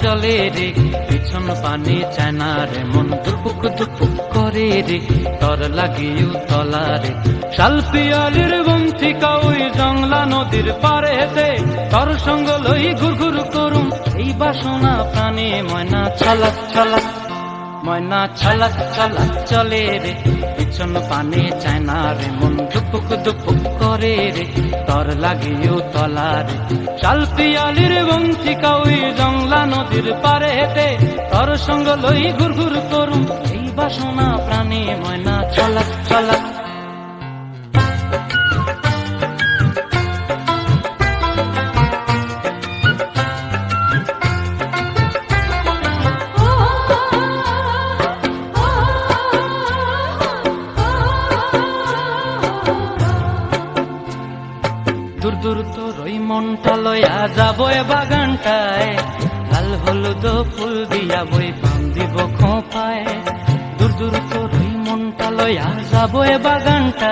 চলে রে। পিছন পানে চায় না রে, মন দুপুক দুপুক করে রে। তর লাগিও তলা রে। শাল পিয়ালির বন্থিকা ওই জংলা নদীর পারে হেতে তর সঙ্গ লই ঘুর ঘুর করুম। এই বাসনা প্রাণে ময়না ছালাক ছালাক ময়না ছলক ছলক চলে রে, পিছন পানে চায় না রে, মন দুপুক দুপুক করে রে, তর লাগিও তলা রে। চাল পিয়ালির বংশিকা ওই জংলা নদীর পারে হেতে তর সঙ্গ লই ঘুর ঘুর করুম, এই বাসনা প্রাণে ময়না ছলক ছলাক দূর দূর তোর ওই মনটা লয়া যাব বাগানটায়। লাল হলুদ ফুল দিয়া বই পাম দিব খোপায়। দূর দূর তোর ওই মনটা লয়া যাব বাগানটায়।